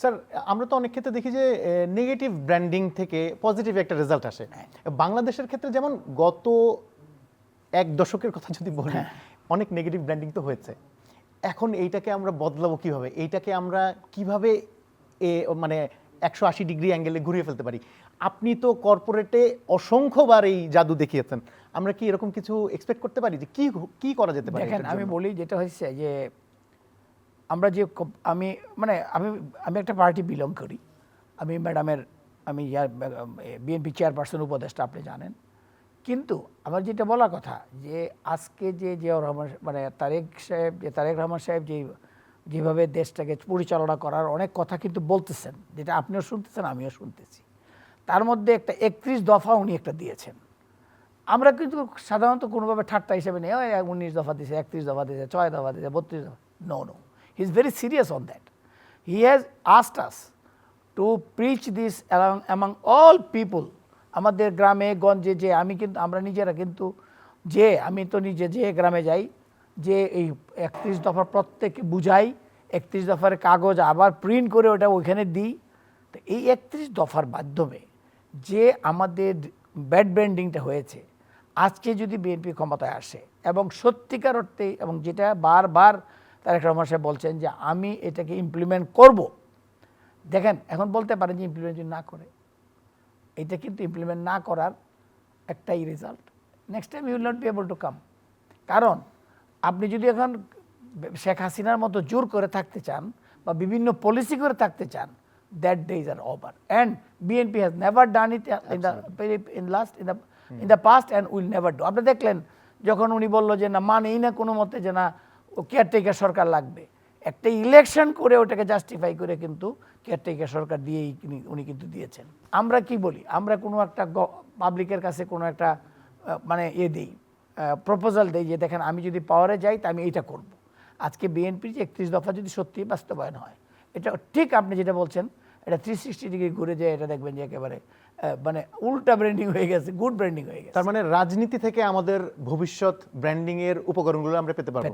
Sir আমরা তো অনেক ক্ষেত্রে দেখি যে নেগেটিভ ব্র্যান্ডিং থেকে পজিটিভ একটা রেজাল্ট আসে। বাংলাদেশের ক্ষেত্রে যেমন গত এক দশকের কথা যদি বলি অনেক নেগেটিভ ব্র্যান্ডিং তো হয়েছে। এখন এইটাকে আমরা বদলাবো কীভাবে? এইটাকে আমরা কীভাবে এ মানে একশো আশি ডিগ্রি অ্যাঙ্গেলে ঘুরিয়ে ফেলতে পারি? আপনি তো কর্পোরেটে অসংখ্যবার এই জাদু দেখিয়েছেন। আমরা কি এরকম কিছু এক্সপেক্ট করতে পারি যে কি কি করা যেতে পারে দেখেন আমি বলি যেটা হচ্ছে যে আমরা যে আমি মানে আমি আমি একটা পার্টি বিলং করি। আমি ম্যাডামের আমি বিএনপি চেয়ারপারসন উপদেষ্টা, আপনি জানেন। কিন্তু আমার যেটা বলার কথা, যে আজকে যে জিয়াউর রহমান মানে তারেক সাহেব, যে তারেক রহমান সাহেব যে, যেভাবে দেশটাকে পরিচালনা করার অনেক কথা কিন্তু বলতেছেন, যেটা আপনিও শুনতেছেন, আমিও শুনতেছি। তার মধ্যে একটা একত্রিশ দফা উনি একটা দিয়েছেন। আমরা কিন্তু সাধারণত কোনোভাবে ঠাট্টা হিসেবে নেই উনিশ দফা দিয়েছে একত্রিশ দফা দিয়েছে ছয় দফা দিয়েছে বত্রিশ দফা, no no. He is very serious on that he has asked us to preach this among all people আমাদের গ্রামে, গঞ্জে যে আমি কিন্তু, আমরা নিজেরা কিন্তু যে, আমি তো নিজে যে গ্রামে যাই, যে এই একত্রিশ দফার প্রত্যেককে বুঝাই, একত্রিশ দফার কাগজ আবার প্রিন্ট করে ওটা ওইখানে দিই। তো এই একত্রিশ দফার মাধ্যমে যে আমাদের ব্যাড ব্র্যান্ডিংটা হয়েছে, আজকে যদি বিএনপি ক্ষমতায় আসে এবং সত্যিকার অর্থে এবং যেটা বারবার তারেক রহমান সাহেব বলছেন যে আমি এটাকে ইমপ্লিমেন্ট করব। দেখেন এখন বলতে পারেন যে ইমপ্লিমেন্ট যদি না করে এটা কিন্তু ইমপ্লিমেন্ট না করার একটাই result next time will not be able to come কারণ আপনি যদি এখন শেখ হাসিনার মতো জোর করে থাকতে চান বা বিভিন্ন পলিসি করে থাকতে চান that days are over and BNP has never done it in the in last in the in the past and will never do আপনি দেখলেন যখন উনি বলল যে না মানেই না কোনো মতে যে না ও কেয়ারটেকার সরকার লাগবে। একটা ইলেকশন করে ওটাকে জাস্টিফাই করে কিন্তু কেয়ারটেকার সরকার দিয়েই উনি কিন্তু দিয়েছেন। আমরা কি বলি? আমরা কোনো একটা পাবলিকের কাছে কোনো একটা মানে এ দিই প্রপোজাল দেই যে দেখেন আমি যদি পাওয়ারে যাই তা আমি এইটা করব। আজকে বিএনপির যে একত্রিশ দফা যদি সত্যি বাস্তবায়ন হয় এটা ঠিক আপনি যেটা বলছেন এটা থ্রি সিক্সটি ডিগ্রি ঘুরে যায় এটা দেখবেন যে একেবারে মানে উল্টা ব্র্যান্ডিং হয়ে গেছে গুড ব্র্যান্ডিং হয়ে গেছে। তার মানে রাজনীতি থেকে আমাদের ভবিষ্যৎ ব্র্যান্ডিংয়ের উপকরণগুলো আমরা পেতে পারব।